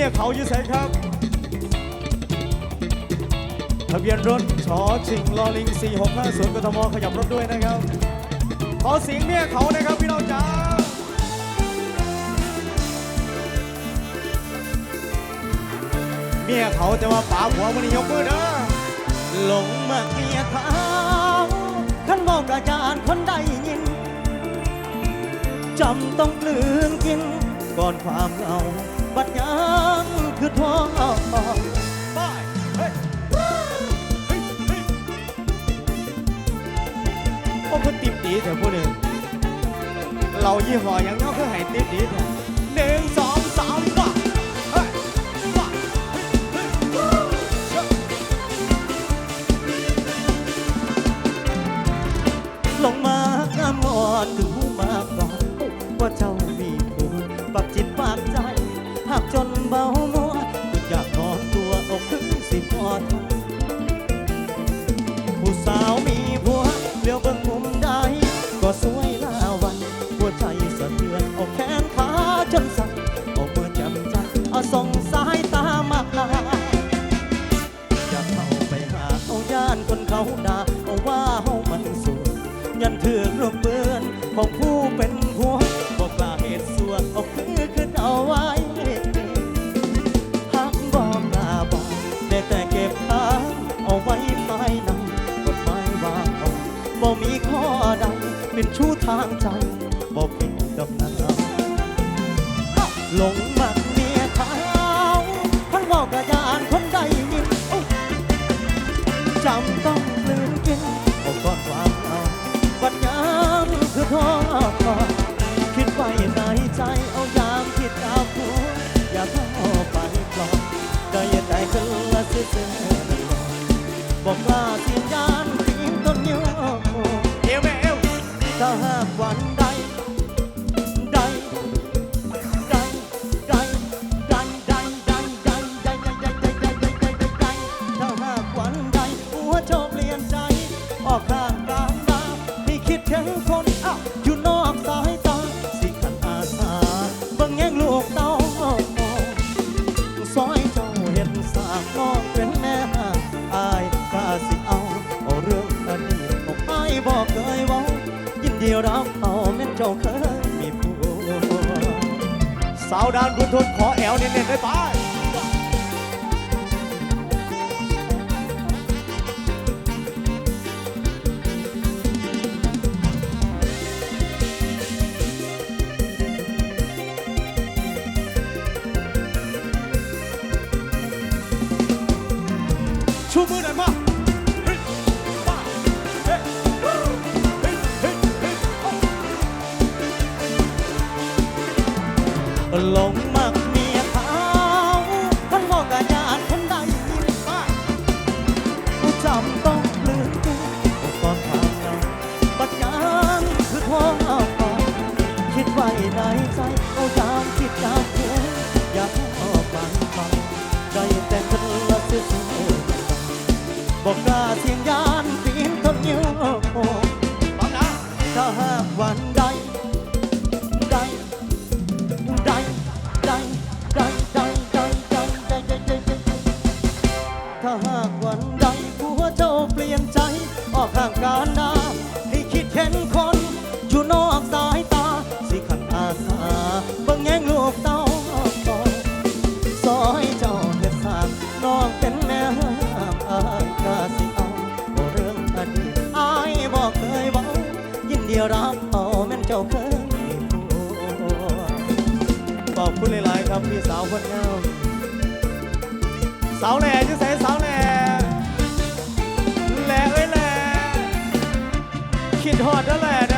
มียเขาอยู่ไสครับ ทะเบียนรถชอชิงลอลิง 4650กทมขยับรถด้วยนะครับ ขอเสียงเมียเขานะครับพี่น้องจ๋าเมียเขาจะว่าป๋าหัวมันนี่ยกมือเด้อหลงมากเมียเขาขันบอกอาจารย์คนได้ยินจำต้องกลืนกินก่อนความเหงา บัดยังคือท้องไปเฮ้ยเฮ้ยเฮ้ยโอ้คือติดดีแต่ผู้หนึ่งเรายี่ห้อหยังเนาะคือให้ติดดีแต่หนึ่งสองส เบามัวอยากถอนตัวออกคือสิพอทนผู้สาวมีผัวเลี้ยวเบิ่งมุมใดก็สวยลาวัน หัวใจสะเทือนเอาแขนขาจนสั่นเอามือจำใจเอาส่งสายตามาอยากเข้าไปหาเอาย่านคนเขาด่าเอาว่าเฮามันสวยยันเถื่อ ชู้ทางใจบ่ผิดดอกนาหลงมักเมียเขาพันบอกกระยานคนใดยินจำต้องลืนกินโอ้ก่อนความเอาบัดยามคือท้อคิดไว้ในใจเอายามคิดเอาผัวอย่าเข้าไปปลอดได้แต่กันละเสียเสียบอกว่าเออกข้างกลางนาให้คิดถึงคนอ้าวอยู่นอกสายตาสิขันอาสาเบิ่งแง่งลูกเต้าซอยเจ้าเห็นสากน้องเป็นแม่อายกาสิเอาเอาเรื่องอดีตของอายบอกเคยเว้ายินดีรับเอาแม่นเจ้าเคยมีผัวสาวดานบุญทนขอแอลเน้นๆได้ไป หลง กางกันาให้คิดเห็นคนอยู่นอกสายตา สิขันอาสาเบิ่งแง่งลูกเต้าซอยเจ้าเฮ็ดสางน้องเป็นแม่ห้ามอายกาสิเอาบ่เรื่องอดีตอายบอกเคยเว้ายินดีรับเอาแม่นเจ้าเคยขอบคุณหลาย ๆ ครับพี่สาวคนงามสาวแหล่จะใส่สาวแหล่ Kid wicked hot, all right.